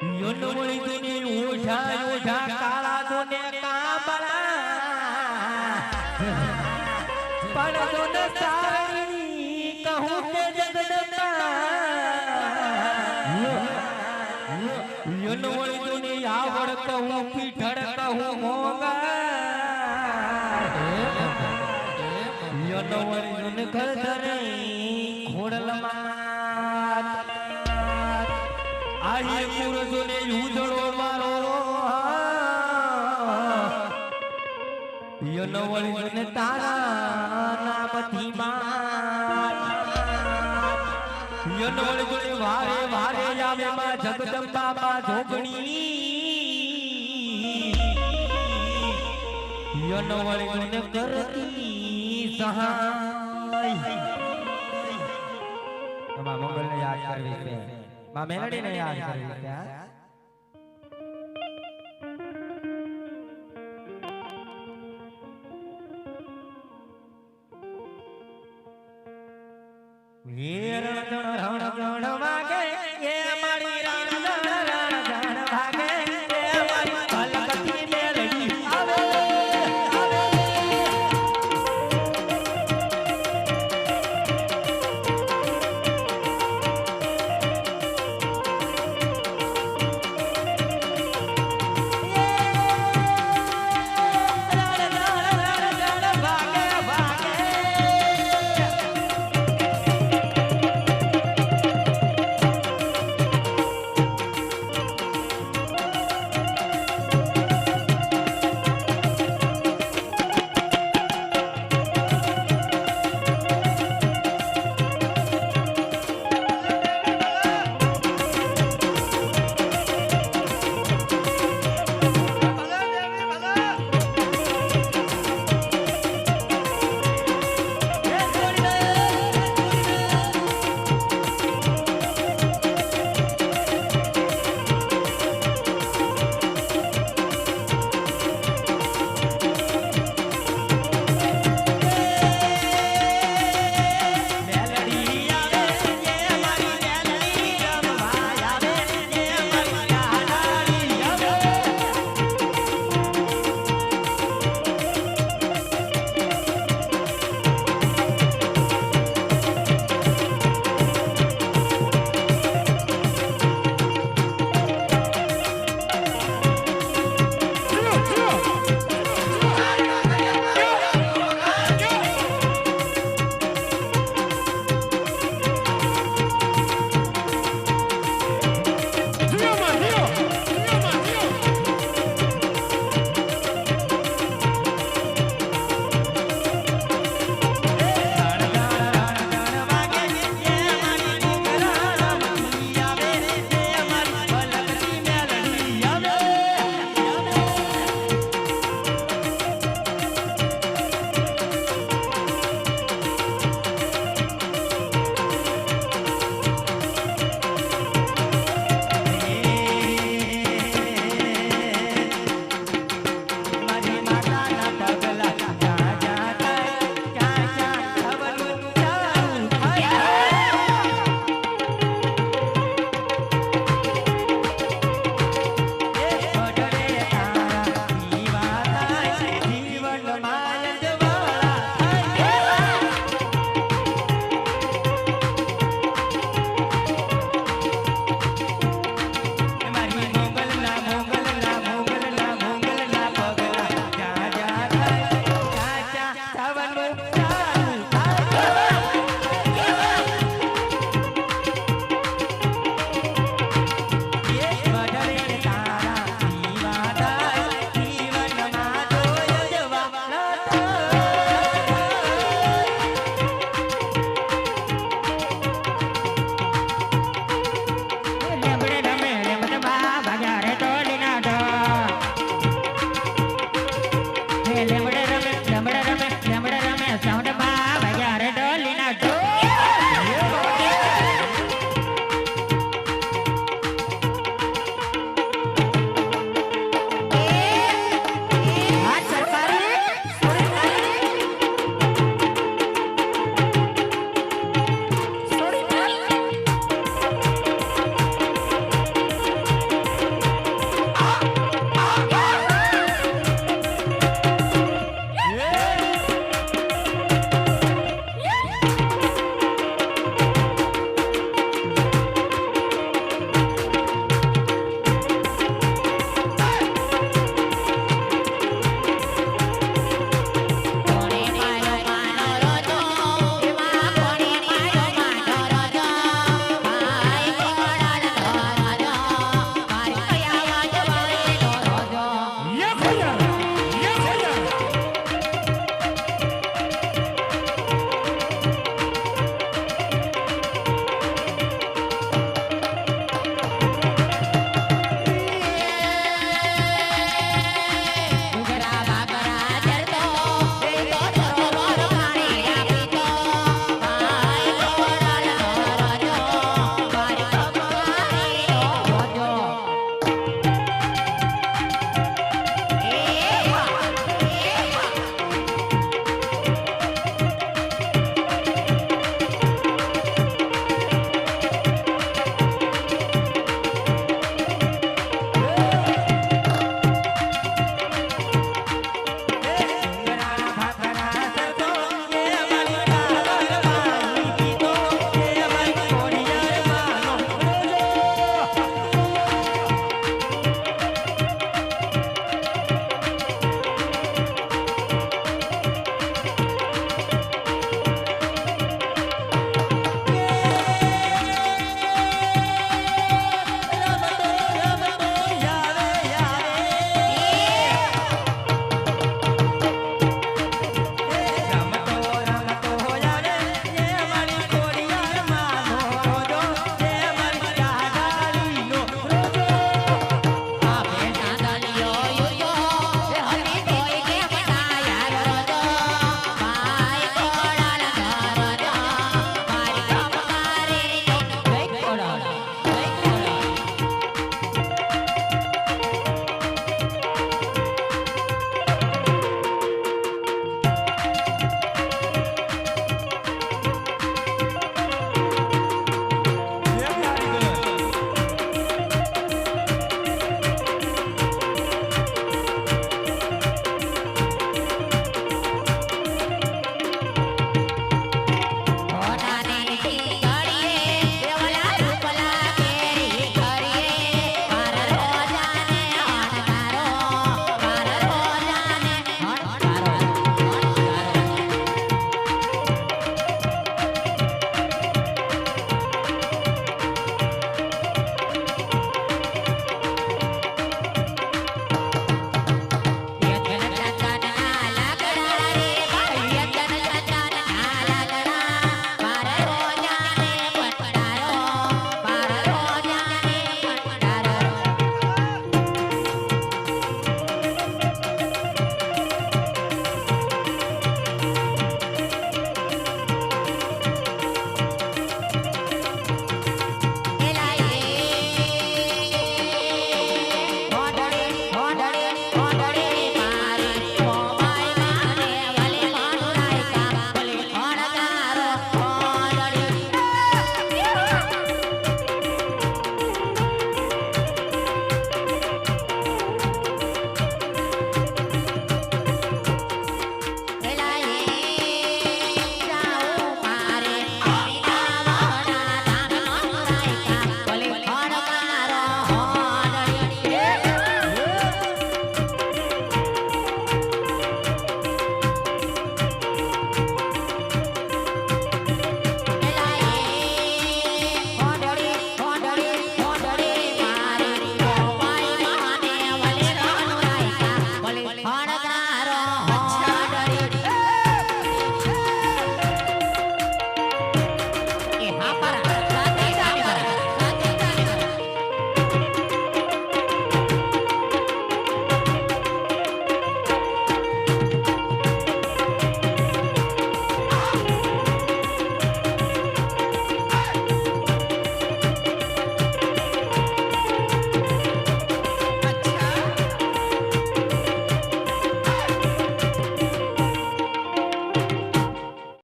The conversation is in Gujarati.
યુનવળી દુની ઉઠા ઉઠા કાળા દુને કાબળા. પણ દુન સારી કહું કે જગદંબા. યુનવળી દુની આવડ કહું, પીઠળ કહું મોગા યુનવળી દુન ઘર ધરે, ખોડલમાં આયે ને ઉજળો મારો. યનવળી ને તારા નામથી માં યનવળી જોડે વારે વારે આવે માં જગદંબા માં જોગણી. યનવળી ને કરતી સહાય. માં મંગલને યાદ કરવી છે. માં મેલડીને યાદ કરી?